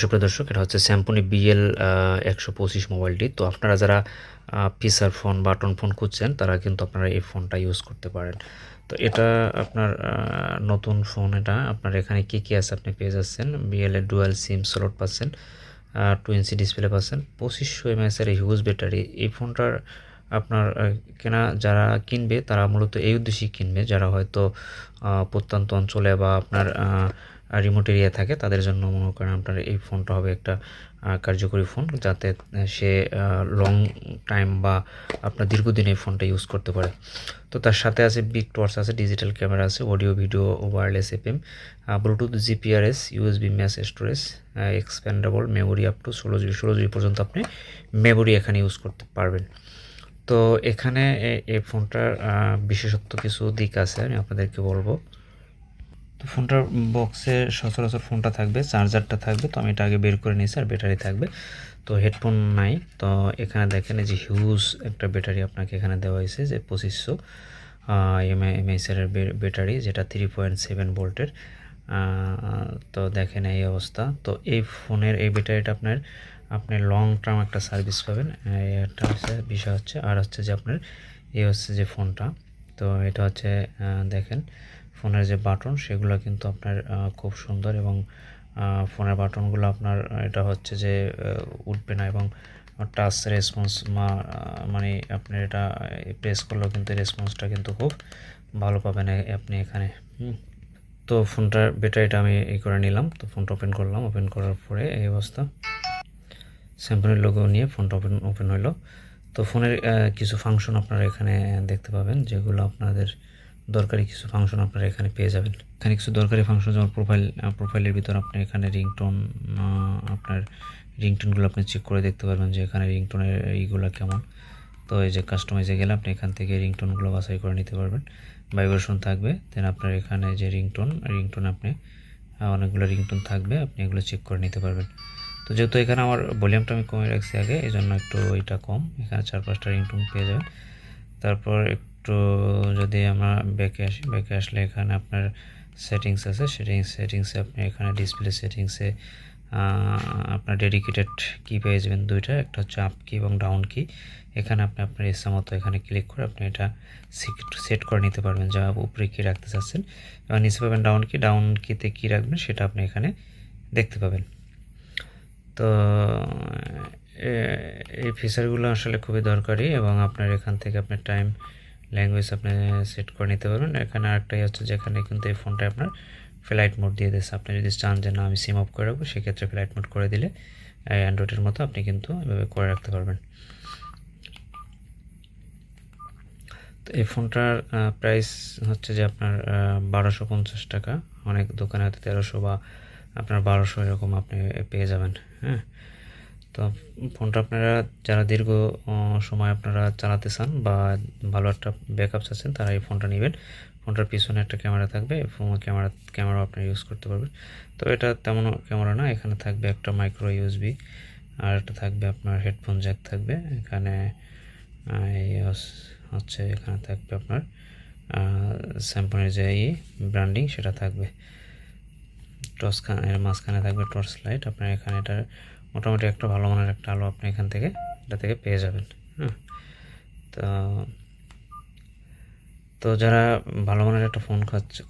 সুপ্রিয় দর্শক, এটা হচ্ছে স্যামসুনি বিএল একশো পঁচিশ মোবাইলটি তো আপনারা যারা ফিচার ফোন বাটন ফোন খুঁজছেন, তারা কিন্তু আপনারা এই ফোনটা ইউজ করতে পারেন। তো এটা আপনার নতুন ফোন এটা। আপনার এখানে কী কী আছে আপনি পেয়ে যাচ্ছেন? বিএল এর ডুয়াল সিম স্লট পাচ্ছেন টু ইঞ্চি ডিসপ্লে পাচ্ছেন, পঁচিশশো এমএসের হিউজ ব্যাটারি এই ফোনটার আপনার কেনা, যারা কিনবে, তারা মূলত এই উদ্দেশ্যেই কিনবে। যারা হয়তো প্রত্যন্ত অঞ্চলে বা আপনার রিমোট এরিয়া থাকে, তাদের জন্য মনে করেন আপনার এই ফোনটা হবে একটা কার্যকরী ফোন যাতে সে লং টাইম বা আপনার দীর্ঘদিন এই ফোনটা ইউজ করতে পারে। তো তার সাথে আছে বিগ টর্চ আছে ডিজিটাল ক্যামেরা আছে audio video wireless FM Bluetooth GPRS USB mass storage expandable memory up to ষোলো জিবি ষোলো জিবি পর্যন্ত আপনি মেমোরি এখানে ইউজ করতে পারবেন। তো এখানে এই ফোনটার বিশেষত্ব কিছু দিক আছে, আমি আপনাদেরকে বলব। তো ফোনটার বক্সে সচরাচর ফোনটা থাকবে চার্জারটা থাকবে, তো আমি এটা আগে বের করে নিয়েছি আর ব্যাটারি থাকবে। তো হেডফোন নাই, তো এখানে দেখেন যে হিউজ একটা ব্যাটারি আপনাকে এখানে দেওয়া হয়েছে, যে পঁচিশশো এমআই এমএসের ব্যাটারি যেটা থ্রি পয়েন্ট সেভেন ভোল্টের তো দেখেন এই অবস্থা। তো এই ফোনের, এই ব্যাটারিটা আপনার, আপনি লং টার্ম একটা সার্ভিস পাবেন। একটা হচ্ছে বিষয় হচ্ছে, আর হচ্ছে যে আপনার, এই হচ্ছে যে ফোনটা। তো এটা হচ্ছে দেখেন ফোনের যে বাটন, সেগুলো কিন্তু আপনার খুব সুন্দর এবং ফোনের বাটনগুলো আপনার এটা হচ্ছে যে উঠবে না এবং টাচ রেসপন্স মানে আপনি এটা প্রেস করলেও কিন্তু রেসপন্সটা কিন্তু খুব ভালো পাবেন আপনি এখানে। তো ফোনটার ব্যাটারিটা আমি এই করে নিলাম। তো ফোনটা ওপেন করলাম। ওপেন করার পরে এই অবস্থা। স্যামসংয়ের লোগো নিয়ে ফোনটা ওপেন ওপেন হলো তো ফোনের কিছু ফাংশন আপনারা এখানে দেখতে পাবেন, যেগুলো আপনাদের দরকারি কিছু ফাংশন আপনারা এখানে পেয়ে যাবেন। এখানে কিছু দরকারি ফাংশন যেমন প্রোফাইল প্রোফাইলের ভিতর আপনি এখানে রিংটোন আপনার রিংটোনগুলো আপনি চেক করে দেখতে পারবেন যে এখানে রিংটোনের এইগুলো কেমন। তো এই যে কাস্টমাইজে গেলে আপনি এখান থেকে রিংটোনগুলো বাছাই করে নিতে পারবেন। ভাইব্রেশন থাকবে দেন আপনার এখানে যে রিংটোন রিংটোন আপনি অনেকগুলো রিংটোন থাকবে, আপনি এগুলো চেক করে নিতে পারবেন। তো যেহেতু এখানে আমার ভলিউমটা আমি কমে রাখছি আগে এই জন্য একটু এটা কম। এখানে চার পাঁচটা রিংটোন পেয়ে যাবেন। তারপর একটু যদি আমরা ব্যাকে আসি, ব্যাকে আসলে এখানে আপনার সেটিংস আছে। সেটিংস সেটিংসে আপনি এখানে ডিসপ্লে সেটিংসে আপনার ডেডিকেটেড কি পেয়ে যাবেন দুইটা। একটা হচ্ছে আপ কি এবং ডাউন কি এখানে আপনি আপনার ইচ্ছা মতো এখানে ক্লিক করে আপনি এটা সেট করে নিতে পারবেন। যা উপরে কি রাখতে চাচ্ছেন। এবং নিচে পাবেন ডাউন কি ডাউন কিতে কি রাখবেন, সেটা আপনি এখানে দেখতে পাবেন। তো এই ফিচারগুলো আসলে খুবই দরকারি এবং আপনার এখান থেকে আপনার টাইম ল্যাঙ্গুয়েজ আপনি সেট করে নিতে পারবেন। এখানে আরেকটাই হচ্ছে যেখানে কিন্তু এই ফোনটা আপনার ফ্লাইট মোড দিয়ে দিয়েছে। আপনি যদি চান যে না, আমি সিম অফ করে রাখব, সেক্ষেত্রে ফ্লাইট মোড করে দিলে অ্যান্ড্রয়েডের মতো আপনি কিন্তু এভাবে করে রাখতে পারবেন। তো এই ফোনটার প্রাইস হচ্ছে যে আপনার বারোশো পঞ্চাশ টাকা। অনেক দোকানে হয়তো তেরোশো বা আপনার বারোশো এরকম আপনি পেয়ে যাবেন হ্যাঁ। তো ফোনটা আপনারা যারা দীর্ঘ আহ, সময় আপনারা চালাতে চান বা ভালো একটা ব্যাকআপ চাচ্ছেন তারা এই ফোনটা নেবেন। ফোনটার পিছনে একটা ক্যামেরা থাকবে ফোন ক্যামেরা ক্যামেরা আপনি ইউজ করতে পারবেন। তো এটা তেমন ক্যামেরা না এখানে থাকবে একটা মাইক্রো ইউএসবি আর একটা থাকবে আপনার হেডফোন জ্যাক থাকবে। এখানে এই হচ্ছে এখানে থাকবে আপনার স্যাম্পনের যে ই ব্র্যান্ডিং সেটা থাকবে। টর্চ এর মাঝখানে থাকবে টর্চ লাইট আপনার এখানে এটা মোটামুটি একটা ভালো মানের একটা আলো আপনি এখান থেকে এটা থেকে পেয়ে যাবেন। তো তো যারা ভালো মানের একটা ফোন খাচ্ছে